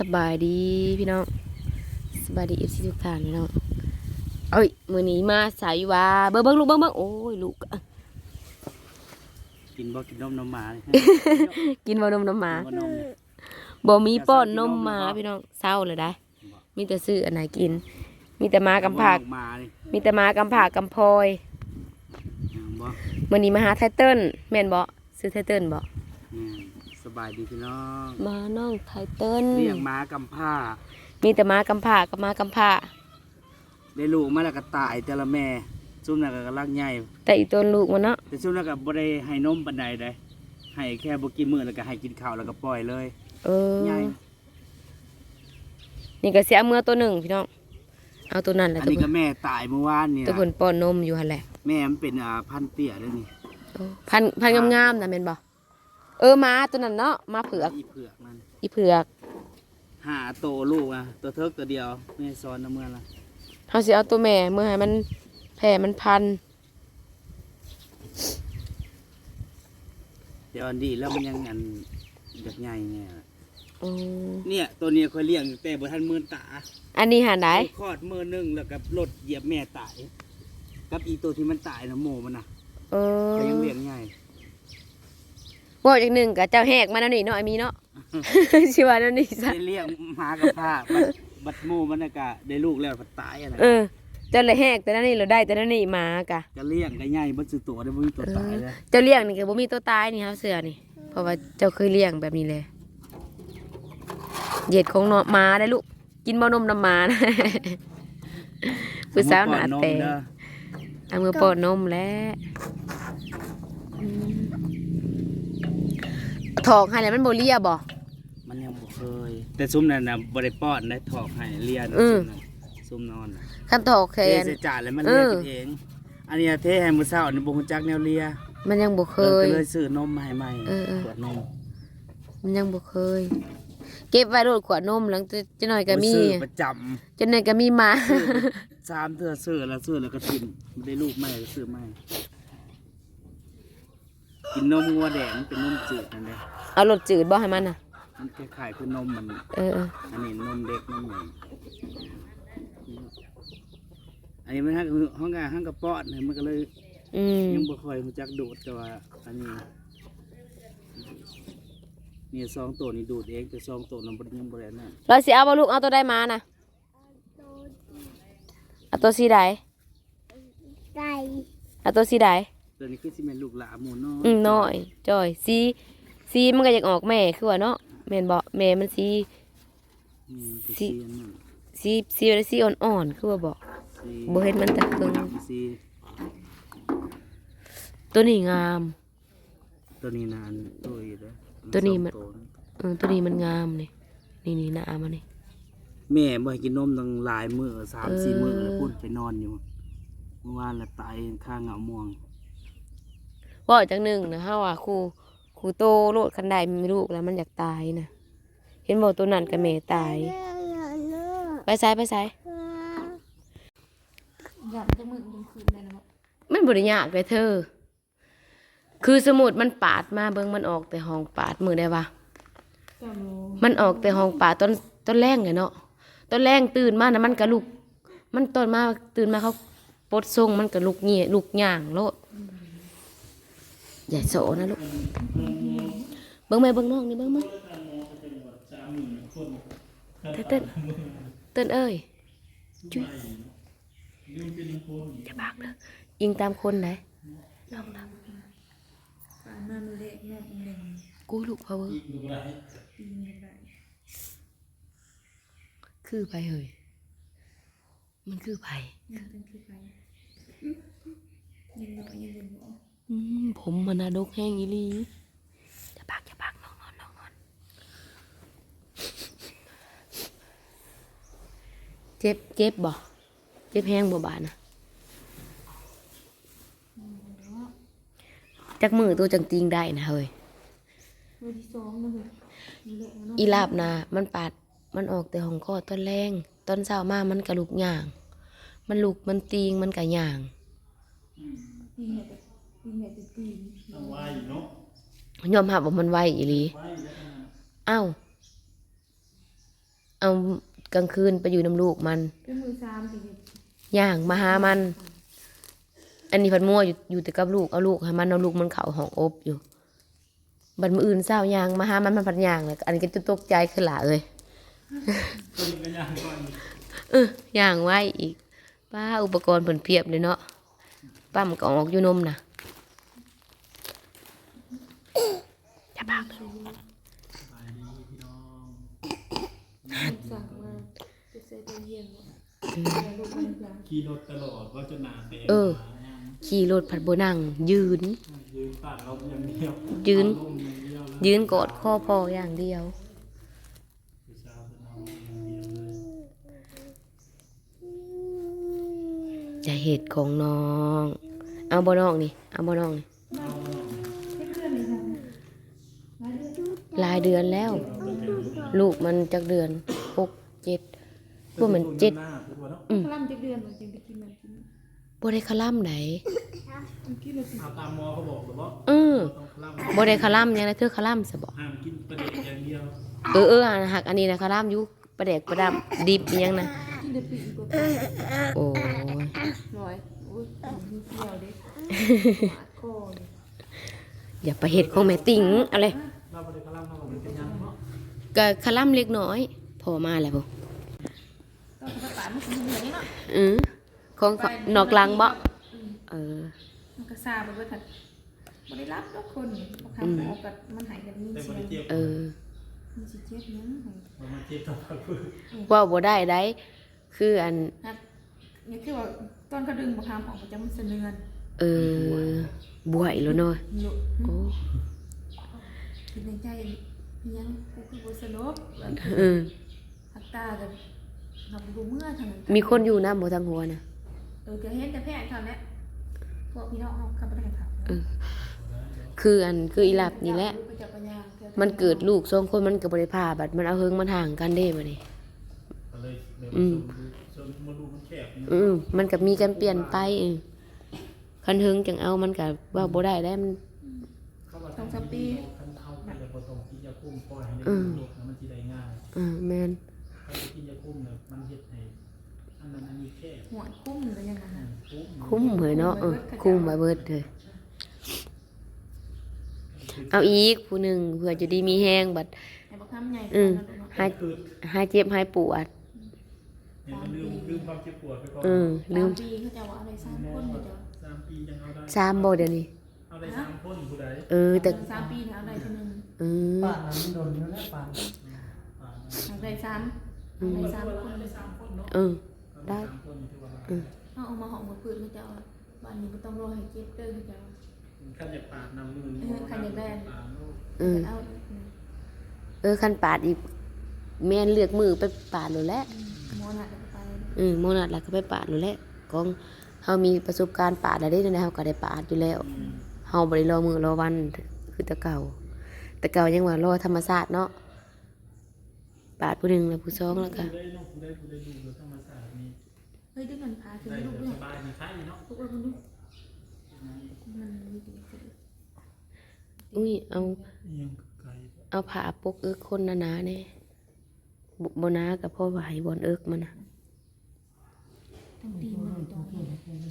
สบายดีพี่น้องสบายดีเอฟซีทุกท่านพี่น้องเอ้ยมือนี้มาสายว่าเบิ้งเบิ้งลูกเบิ้งเบิ้งโอ้ยลูกอะกินบ่กินนมนมหมาเลยกินบ่นมน้ำหมาบ่นมเนี่ยบ่มีป้อนนมหมาพี่น้องเศร้าเลยได้มีแต่ซื้ออันไหนกิน มีแต่หมากำผากบ่นมหมาเลยมีแต่หมากำผากกำพลอยบ่มือนี้มาหาไทเติ้ลแม่นบ่ซื้อไทเติ้ลบ่อืมส บายดีพี่น้องมาน้องไทเติ้ลเลี้ยงหม้ากำผ้า มีแต่หมากำผากกับหมากำผาได้ลูกมาแล้วก็ตายแต่ละแม่ซุ่มนั้นก็กำลังใหญ่แต่อีต้นลูกมันเนาะแต่ซุ่มนั้นก็บ่ได้ให้นมปานใดเด้ให้แค่บ่กินมื้อแล้วก็ให้กินข้าวแล้วก็ปล่อยเลย เออใหญ่นี่ก็เสียเมื่อตัวหนึ่งพี่น้องเอาตัวนั้นแหละอันตัวนี้ก็เพิ่นแม่ตายเมื่อวานนี่ตัวล่ะเพิ่นป้อนนมอยู่หั่นแหละแม่มันเป็นอ่าพันธุ์เตี้ยเด้อนี่เออพันพันงามๆนะแม่นบ่ เออม้าตัวนั้นเนาะม้าเผือกอีเผือกนั่นอีเผือกหาโตลูกอะตัวเทิกตัวเดียวแม่ซ้อนน้ำเมื่อละเฮาสิเอาตัวแม่เมื่อให้มันแผ่มันพัน เดี๋ยวอันดีแล้วมันยังอันเด็กใหญ่เนี่ยอืมเนี่ยตัวเนี้ยเคยเลี้ยงตั้งแต่บ่ทันมื่นตาอันนี้หาได้คลอดมือหนึงแล้วกับรถเหยียบแม่ตายกับอีตัวที่มันตายนะโมมันนะเออ ก็ยังเลี้ยงง่าย บ่อีกหนึ่งก็เจ้าแหกมาแล้วนี่เนาะไอ้มีเนาะสิว่าแล้วนี่ซะได้เลี้ยงหมากับผ้าบัดบัดโมมันน่ะกะได้ลูกแล้วก็ตายอะไรเออ เจ้าเลยแหกแต่นั้นนี่เราได้แต่นั้นนี่หมากะ ก็เลี้ยงก็ง่ายบ่ซื้อตัวได้บ่มีตัวตายเลยเจ้าเลี้ยงนี่ก็บ่มีตัวตายนี่ครับเสือนี่ เพราะว่าเจ้าเคยเลี้ยงแบบนี้เลยเหยียดของเนาะหมาได้ลูก กินบ่นมน้ำหมานะ ผู้สาวหนาแต่เด้อเอามือป้อนนมแล้วอืม ถอกให้แล้วมันบ่เลียบ่ มันยังบ่เคย แต่ซุ้มนั่นน่ะบ่ได้ป้อนได้ถอกให้เลี้ยงอืม ซุ้มนอนน่ะคันถอกแขเทน ใส่จานแล้วมันเลี้ยงเออ กินเอง อันนี้เทให้มื้อเช้านี่บ่ฮู้จักแนวเลียมันยังบ่เคยก็เลยซื้อนมมาให้ใหม่เออเออ ขวดนมมันยังบ่เคย เก็บไว้โลดขวดนมหลังจะจะหน่อยก็มีซื้อประจำจะหน่อยก็มีหมาสามเทื่อซื้อแล้วซื้อแล้วก็กินไม่ได้ลูกใหม่ก็ซื้อใหม่ กินนมงัวแดงมันเป็นนมจืดนั่นเลยเอารสจืดบ่ให้มันน่ะ มันคล้ายๆคือนมมัน เออเอออันนี้นมเด็กนมใหญ่อันนี้มันห้างห้องงานห้างกระป้อนเนี่ยมันก็เลยอืมยังบ่ค่อยรู้จักดูดแต่ว่า อันนี้นี่สองตัวนี้ดูดเองแต่สองตัวนั้นบ่ได้ยังบ่ได้นั่นเราสิเอาบ่ลูกเอาตัวใดมาน่ะเอาตัวสีใดไก่เอาตัวสีใด ตัวนี้คือสิเป็นลูกหลาหมูน้อยอืมน้อยจ้อยสีสีมันก็อยากออกแม่คือว่าเนาะแม่นบ่แม่มันสี อืมคือสิสีอันนั้นสีสีอะไรสีอ่อนๆคือว่าบ่สีบ่เห็นมันแต่เพิ่งสีตัวนี้งาม ตัวนี้นานตัวอีกแล้วตัวนี้มัน สองเออตัวนี้มันงามนี่นี่นี่หน้ามันนี่ แม่บ่ให้กินนมตั้งหลายมื้อสามสี่เออ มื้อแล้วพุ่นไปนอนอยู่เมื่อวานละตายข้างเหงาม่วง ว่าจังหนึ่งนะฮะว่าครูครูโตโลดคันใดมีลูกแล้วมันอยากตายนะเห็นบอกตัวนั้นกับแม่ตายเรื่องเนื้อไปใส่ไปใส่อยากจะมึงยังคืนเลยนะมันบริยากเลยเธอ คือสมุดมันปาดมาเบิ่งมันออกแต่ห้องปาดมือได้ปะมันออกแต่ห้องปาดต้นต้นแรงเลยเนาะต้นแรงตื่นมานะมันกระลุก มันต้นมาตื่นมาเขาปลดทรงมันกระลุกเงียลุกย่างโลด ใหญ่โสนะลูกเบิ่งไหมเบิ่งน้องนี่เบิ่งมั้งเต้นเต้นเต้นเอ้ยจุ๊ยจะบากเลยอิงตามคนไหนลองทำกูลูกพาวเวอร์คือไปเฮ้ยมันคือไปอืม ผมมันนาดกแห้งอีหลีจะปากจะปากน้องนอนน้องนอนเจ็บเจ็บบ่เจ็บแห้งบ่บาดนะจักมือตัวจังติงได้นะเฮ้ยมือที่สองนะเว้ยมือเละนะอีลาบนะมันปาดมันออกแต่ของคอต้นแรงต้นเช้ามามันกระลุกย่าง มันลุกมันตีงมันกะย่าง ปีเนี่ยจะปีเนี่ยจะตียอมรับว่ามันไวอีหลีอ้าวเอากลางคืนไปอยู่น้ำลูกมัน เป็นมือสามปีย่างมาหามัน อันนี้พันมั่วอยู่อยู่แต่กับลูกเอาลูกให้มันเอาลูกมันเข่าห้องอบอยู่ บัดมืออื่นเศร้าย่างมาหามันมันพันย่างเลยอันนี้ก็จะตกใจขึ้นหละเลยตัวนี้ก็ย่างก่อนเออย่างไว้อีกป้าอุปกรณ์ผลเพียบเลยเนาะปั้มก็ออกอยู่นมนะ จะปากเลยสั่งมาจะใส่ตัวเย็นขี่รถตลอดว่าจะหนาแตกเออ ขี่รถผัดโบนั่งยืน ยืนตัดเราอย่างเดียวยืน ยืนกอดข้อพออย่างเดียวสาเป็นเอาอย่างเดียวเลยจะเหตุของน้อง เอาบ่น้องนี่ เอาบ่น้องนี่ หลายเดือนแล้ว ลูกมันจักเดือนหกเจ็ดพวกมันเจ็ดหน้าพูดว่าเนาะอืมพลัมจะเดือนมันจึงไปกินมันกินบ่ได้คล่ำไหนมันกินเลยสิเอาตามหมอเขาบอกหรือว่าเออต้องคล่บ่ได้คล่ำหยังนะเธอคล่ำซะบ่ำห้ามกินประเด็นอย่างเดียวเออเอออันหักอันนี้นะคล่ำอยู่ประแดกประดำดิบอิหยังนะกินได้ปีกว่าโอ้ยร้อยโอ้ยมีเกี่ยวเด็กคอเลยอย่าไปเฮ็ดของแม่ติ๋งอะไร ก็คล่ำเล็กน้อย พอมาแล้วบ่ต้องกระป๋ามันกินเหมือนนี้เนาะอือของนอกลังบ่เออมันก็ซาไปเบิดผัดบ่ได้รับทุกคนบางครั้งหมอกับมันหายกันมีแต่เสีบยริงเจ็บเออมีสิเจ็บยังไงมันมาเจ็บต่อไปพื้นว่าบ่ได้ได้คืออันนะนี่คือว่าตอนเขาดึงบางครั้งออกมันจะมันสะเนือนเออบวยแล้วเนาะหลุโอ้คิดในใจ ยังกูคือบ่สลบเออหักตากันหับดูเมื่อทางนั้นมีคนอยู่นำบ่ทางหัวน่ะเออจะเห็นแต่แพทย์เท่านั้นพวกพี่น้องเขาขับไปได้ครับคืออันคืออีหลับนี่แหละไปจับปัญญาเถอะมันเกิดลูกสองคนมันก็บ่ได้พาบัดมันเอาเฮิงมันห่างกันเด้บัดนี้ก็เลยเดี๋ยวอืมชมมาดูมันแคบอืมมันก็มีการเปลี่ยนไปเออคันเฮิงจังเอามันก็ว่าบ่ได้ได้มันสองสามปีคันเอาไป มปล่อยให้อืได้มลูกแล้วมันสิได้ง่ายอ่าแม่นถ้าไปกินยาคุ้มเนี่ยมันเฮ็ดให้อันนั้นอันนี้แคบหัวคุ้มหรือยังไงนะปุ๊บคุ้มเหมือนเนาะเออคุ้มไว้เบิดเลยเอาอีกผู้หนึ่งเพื่อจะดีมีแฮงบัด ไอ้บักคำใหญ่อืมตอนนั้นเนาะหายหายเจ็บหายปวดเนี่ยมันลืมลืมความเจ็บปวดไปก่อนเออลืมสาปีเขาจะว่าอะไรสามคนเขาจะสามปียังเอาได้สามบ่เดี๋ยวนี้ เอาได้สามคนผู้ใดเออแต่สามปีนะเอาได้เท่านึงเออป่านนั้นโดนอยู่แล้วป่านอ่าเอาได้สามเอาได้สามคนได้สามคนเนาะเออเอาได้ สามคนที่ว่าอืมเอาออกมาหอมมาพืชเขาจะเอาบ้านนี้ไม่ต้องรอให้เจ็บเด้อเขาจะเอาขั้นจะปาดนำมือเออคันจะแบนปาดลูกเออเอาเออคันปาดอีก แม่นเลือกมือไปปาดโลดแหล้วหมอนัดไปอืมโมนัดแล้วก็ไปปาดโลดแหล้วของเฮามีประสบการณ์ปาดแล้วได้นั่นแหละเฮาก็ได้ปาดอยู่แล้ว เฮาบ่ได้รอมือรอวันคือแต่เก่า แต่เก่ายังว่ารอธรรมชาติเนาะปาดผู้หนึงแล้วผู้สองแล้วก็ผู้ได้เนาะผู้ได้ผู้ได้ดูแล้วธรรมศาสตร์นี่เฮ้ยดึงเงินพาถึงได้ลูกแบบด้วยสบายมีไข้เนาะลูกว่ามันดูมันมีดีสุดอุ้ยเอายังไกลเอาผ้าปกเอิกคนหนาๆแน่บ่บ่หนากับพ่อไหวบอนเอิกมันน่ะต้องดีมากตรงนี้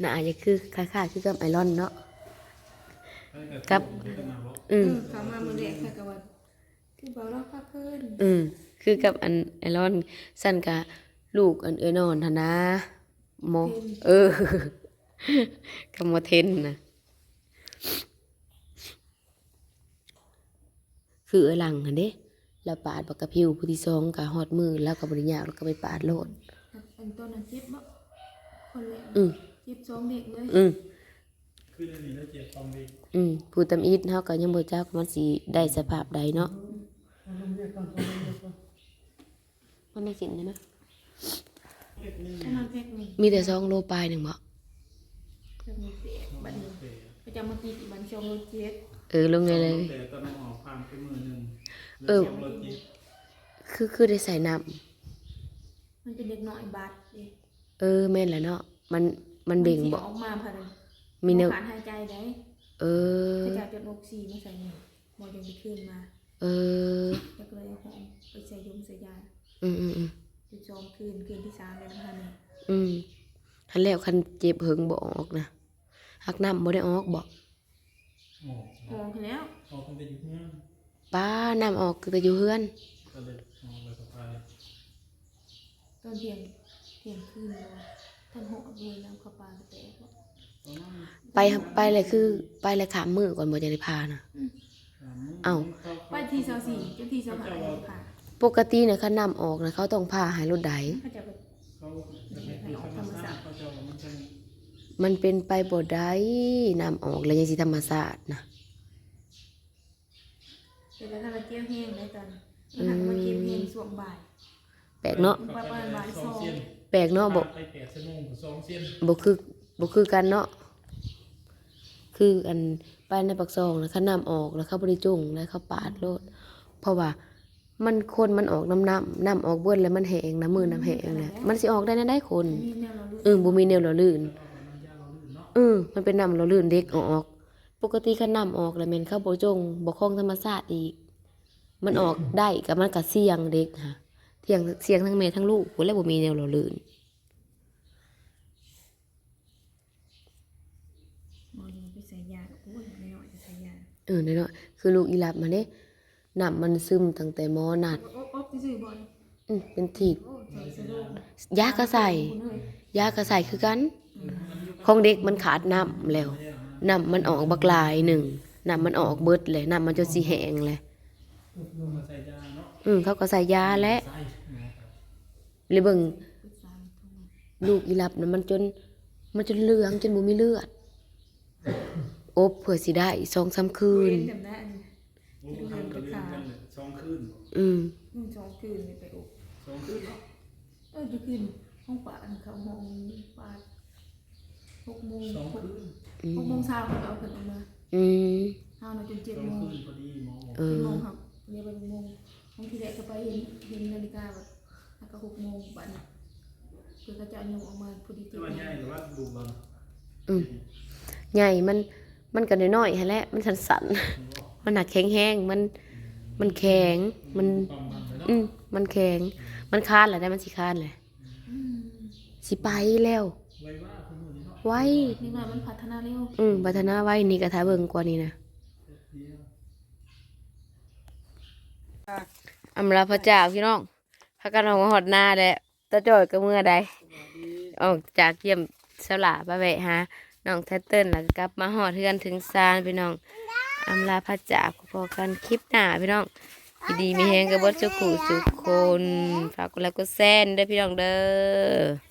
หนาจะคือคล้ายๆคือกับไอรอนเนาะคกัรับบอืมเขามาเมื่อแรกค่ะกับว่าคือเบาเราพักขึ้นอืมคือกับอันไอรอนสั้นกับลูกอันเอ้ยนอนทนะโมเออกับโมเทนนะคือเอ้ยหลังหันเด้แล้วปาดบักกะพิวผู้ที่สองกะฮอดมือแล้วก็บริญากแล้วก็ไปปาดโลดอันต้นนั้นเจ็บบ่ คนแรกอืมเจ็บสองเด็กเลยอืมขึ้นอันนี้แล้วเจ็บตรงนี้อืมผู้ตำอิดเฮาก็ยังบ่จักว่ามันสิได้สภาพใดเนาะมันไม่สินได้ไหมอันนั้นแพ็กนี่มีแต่สองโลปลายหนึ่งบ่จะมีเสียบัดนี้ก็จะมาติดบันชงโลเจ็ดเออลงเลยเลย แต่ตอนนั้นออกความเป็นมือหนึ่งเออสงรถจิ๊บคือคือได้ใส่น้ำมันเป็นเด็กน้อยบาดเอง เออแม่นแหละเนาะมันมันเบ่งบ่ออกมาผ่านมีแนวผ่านหายใจได้เออก็จะจดอกสีมาใส่นี่หมอยังไปขึ้นมา เออแล้วก็เลยเอาของไปใส่ยมใส่ยาอืมอืมอืมอยู่สองคืนคืนที่สามเลยนะคะนี่อืมคันแล้วคันเจ็บเหิงบ่ออกนะหักน้ำบ่ได้ออกบ่ออกโอ้คือแล้วออกตั้งแต่อยู่เพื่อนป้าน้ำออกคือแต่อยู่เฮือนก็เลยออกไปกับไปตอนเที่ยงเที่ยงคืนเลยท่านหกเลยน้ำเข้าปลาแตกไปไปเลยคือไปเลยขามมือก่อนบ่จะได้พานะเอ้าไปที่เสาสี่จนที่เสาหาเลยค่ะปกติเนี่ยคันน้ำออกนะเขาต้องพาหายรถไดเขาจะไปเขาจะไปที่ธรรมศาสตร์เขาจะว่ามันจะมันเป็นไปบ่ได้น้ำออกแล้วยังสิธรรมศาสตร์นะเดี๋ยวถ้าเราเจียวแห้งเลยตอนนี้หันมาเจียวแห้งช่วงบ่ายแปลกเนาะประมาณบ่ายสองเส้น แปลกเนาะบ่ไปแปดชั่วโมงสองเส้นบ่คือบ่คือกันเนาะคืออันไปในปักซองนะคันน้ำออกแล้วเขาบ่ได้จงแล้วเขาปาดโลด เพราะว่ามันคนมันออกน้ำน้ำน้ำออกเบิ้แล้วมันแห้งน้ำมือน้ำแห้งแหละมันสิออกได้แน่ได้คนนี่แนวเรารู้เออบ่มีแนวหล่อลื่นเออมันเป็นน้ำหล่อลื่นเด็กออก ปกติคันน้ำออกแล้วแม่นเข้าบ่จงบ่คล้องธรรมชาติอีก มันออกได้ก็มันก็เสี่ยงเด็กค่ะ เสี่ยงเสี่ยงทั้งแม่ทั้งลูกพุ่นแล้วบ่มีแนวหล่อลื่นมองไปใส่ยาโอ้ยไม่น้อยจะใส่ยาเออน้อยๆคือลูกอีหลับมาเด้น้ำมันซึมตั้งแต่หมอนัดโอ๊บโอ๊บที่ซื้อบอลอืมเป็นทีบโอ้ใส่สะดวกยาก็ใส่ยาก็ใส่คือกัน ของเด็กมันขาดน้ำแล้วน้ำมันออกบักลายหนึ่งน้ำมันออกเบิดเลยน้ำมันจนสีแห้งเลยลงมาใส่ยาเนาะอืมเขาก็ใส่ยาและใส่นะครับ เลยเบิ่งปรึกษาโทรมาลูกอีหลับนะมันจน มันจนเหลืองจนบ่มีเลือด อบเพื่อสิได้สองสามคืนเว้นจำได้อันนี้โอ้ทำกันเรื่องกันเลยสองคืนอืมอืมสองคืนเลยไปอบสองคืนเนาะเออจะคืนห้องป่าอันเขาห้องป่าหกโมงสองหกคืนอืหมกโมงเช้าเขาจะเอาขึ้นออกมาอืมเอาหน่อยจนเจ็ดสองโมงคืนพอดีหมอบอกเอเจ็ดอ โมงครับเรียกไปหกโมงบางทีแรกก็ไปเห็นเห็นนาฬิกาแบบ แล้วก็หกโมงบัดนี้เพื่อเขาจะเอายงออกมาพอดีเจ็ที่ดว่าโมงใหญ่หรือว่าดูบอลอืมใหญ่มันมันก็น้อยๆหั่นแหละมันสั่นๆ มันหนักแข็งแห้งมันมันแข็งมัน ความมันเลยเนาะอืมมันแข็ง มันคานแหละได้มันสิคานแหละอืมสิไปแล้ว ไว้ว่าคุณหนูนี่เนาะไว้นี่หน่อยมันพัฒนาเร็วอืมพัฒนาไว้นี่ก็ถ้าเบิ่งกว่านี้นะเดียว อำลาพระเจ้าพี่น้อง พากันออกมาหอดหน้าแหละตาจอยก็เมื่อใดออกจากเยี่ยมสลาไปแวะหาน้องแทตเติ้ลแล้วกลับมาหอดเทือนถึงซานพี่น้องอำลาพระจ้าพอกันคลิปหน้าพี่น้องดีดีมีแหงกับบดสุขุสุคนฝากกดไลค์กดแซนเด้อพี่น้องเด้อ